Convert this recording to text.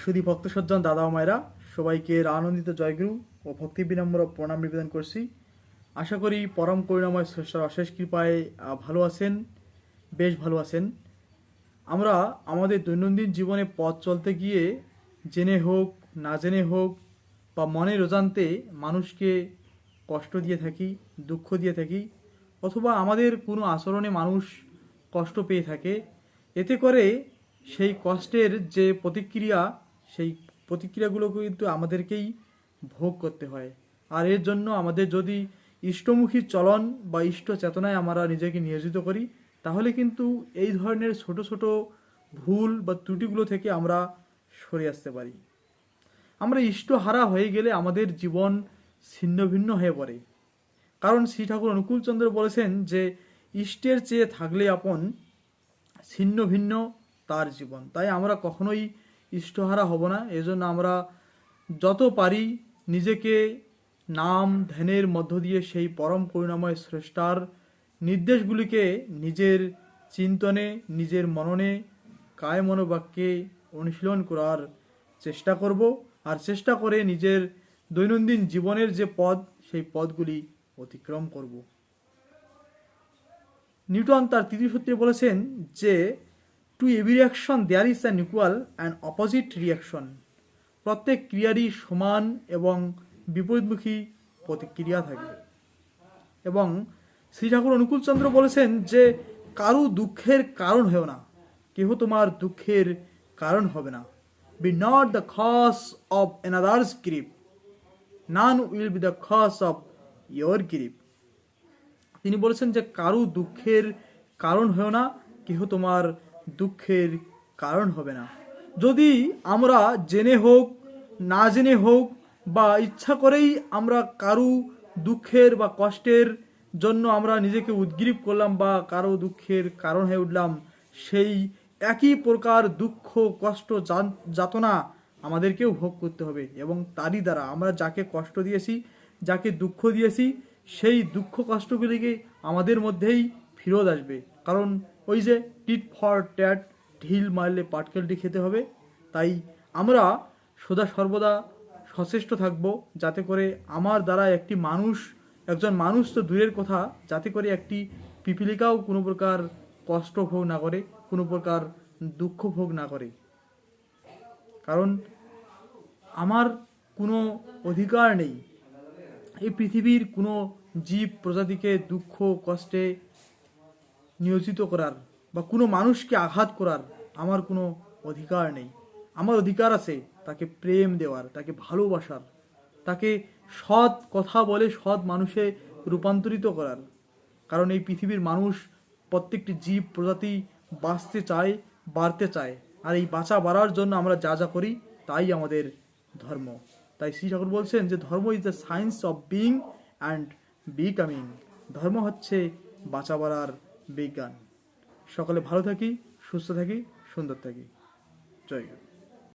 সুধী ভক্ত সজ্জন দাদা ও মায়েরা, সবাইকে আনন্দিত জয়গুরু ও ভক্তি বিনম্র প্রণাম নিবেদন করছি। আশা করি পরম করুণাময় শ্রেষ্ঠর অশেষ কৃপায় ভালো আছেন, বেশ ভালো আছেন। আমরা আমাদের দৈনন্দিন জীবনে পথ চলতে গিয়ে জেনে হোক, না জেনে হোক বা মনের অজান্তে মানুষকে কষ্ট দিয়ে থাকি, দুঃখ দিয়ে থাকি, অথবা আমাদের কোনো আচরণে মানুষ কষ্ট পেয়ে থাকে, এতে করে সেই কষ্টের যে প্রতিক্রিয়া, সেই প্রতিক্রিয়াগুলো কিন্তু আমাদেরকেই ভোগ করতে হয়। আর এর জন্য আমাদের যদি ইষ্টমুখী চলন বা ইষ্ট চেতনায় আমরা নিজেকে নিয়োজিত করি, তাহলে কিন্তু এই ধরনের ছোট ছোট ভুল বা ত্রুটিগুলো থেকে আমরা সরে আসতে পারি। আমরা ইষ্টহারা হয়ে গেলে আমাদের জীবন ছিন্ন ভিন্ন হয়ে পড়ে। কারণ শ্রী ঠাকুর অনুকূলচন্দ্র বলেছেন যে, ইষ্টের চেয়ে থাকলে আপন ছিন্ন ভিন্ন তার জীবন। তাই আমরা কখনোই ইষ্টহারা হব না। এজন্য আমরা যত পারি নিজেকে নাম, ধ্যানের মধ্য দিয়ে সেই পরম করুণাময় স্রষ্টার নির্দেশগুলিকে নিজের চিন্তনে, নিজের মননে, কায় মনোবাক্যে অনুশীলন করার চেষ্টা করব আর চেষ্টা করে নিজের দৈনন্দিন জীবনের যে পদ সেই পদগুলি অতিক্রম করব। নিউটন তার তৃতীয় সূত্রে বলেছেন যে to every reaction there is an equal and opposite reaction প্রত্যেক ক্রিয়ারই সমান এবং বিপরীতমুখী প্রতিক্রিয়া থাকে। এবং শ্রী ঠাকুর অনুকূলচন্দ্র বলেছেন যে, কারু দুঃখের কারণ হয়েও না, কেহ তোমার দুঃখের কারণ হবে না। Be not the cause of another's grip none will be the cause of your grip তিনি বলেছেন যে, কারু দুঃখের কারণ হয়েও না, কেহ তোমার দুঃখের কারণ হবে না। যদি আমরা জেনে হোক, না জেনে হোক, বা ইচ্ছা করেই আমরা কারু দুঃখের বা কষ্টের জন্য আমরা নিজেকে উদ্গ্রীব করলাম বা কারও দুঃখের কারণ হয়ে উঠলাম, সেই একই প্রকার দুঃখ, কষ্ট যাতনা আমাদেরকেও ভোগ করতে হবে এবং তারই দ্বারা আমরা যাকে কষ্ট দিয়েছি, যাকে দুঃখ দিয়েছি, সেই দুঃখ, কষ্টগুলিকে আমাদের মধ্যেই ফিরত আসবে। কারণ ওই যে টিট ফর ট্যাট ঢিল মারলে পাটকেলটি খেতে হবে। তাই আমরা সদা সর্বদা সচেষ্ট থাকব, যাতে করে আমার দ্বারা একটি মানুষ, একজন মানুষ তো দূরের কথা, যাতে করে একটি পিপিলিকাও কোনো প্রকার কষ্ট ভোগ না করে, কোনো প্রকার দুঃখ ভোগ না করে। কারণ আমার কোনো অধিকার নেই। এই পৃথিবীর কোনো জীব প্রজাতিকে দুঃখ, কষ্টে নিয়োজিত করার বা কোনো মানুষকে আঘাত করার আমার কোনো অধিকার নেই। আমার অধিকার আছে তাকে প্রেম দেওয়ার, তাকে ভালোবাসার, তাকে সৎ কথা বলে সৎ মানুষে রূপান্তরিত করার। কারণ এই পৃথিবীর মানুষ প্রত্যেকটি জীব প্রজাতি বাঁচতে চায়, বাড়তে চায়। আর এই বাঁচা বাড়ার জন্য আমরা যা যা করি তাই আমাদের ধর্ম। তাই শ্রী ঠাকুর বলছেন যে ধর্ম is the science of being and becoming ধর্ম হচ্ছে বাঁচা বাড়ার বিজ্ঞান। সকলে ভালো থাকি সুস্থ থাকি সুন্দর থাকি। জয়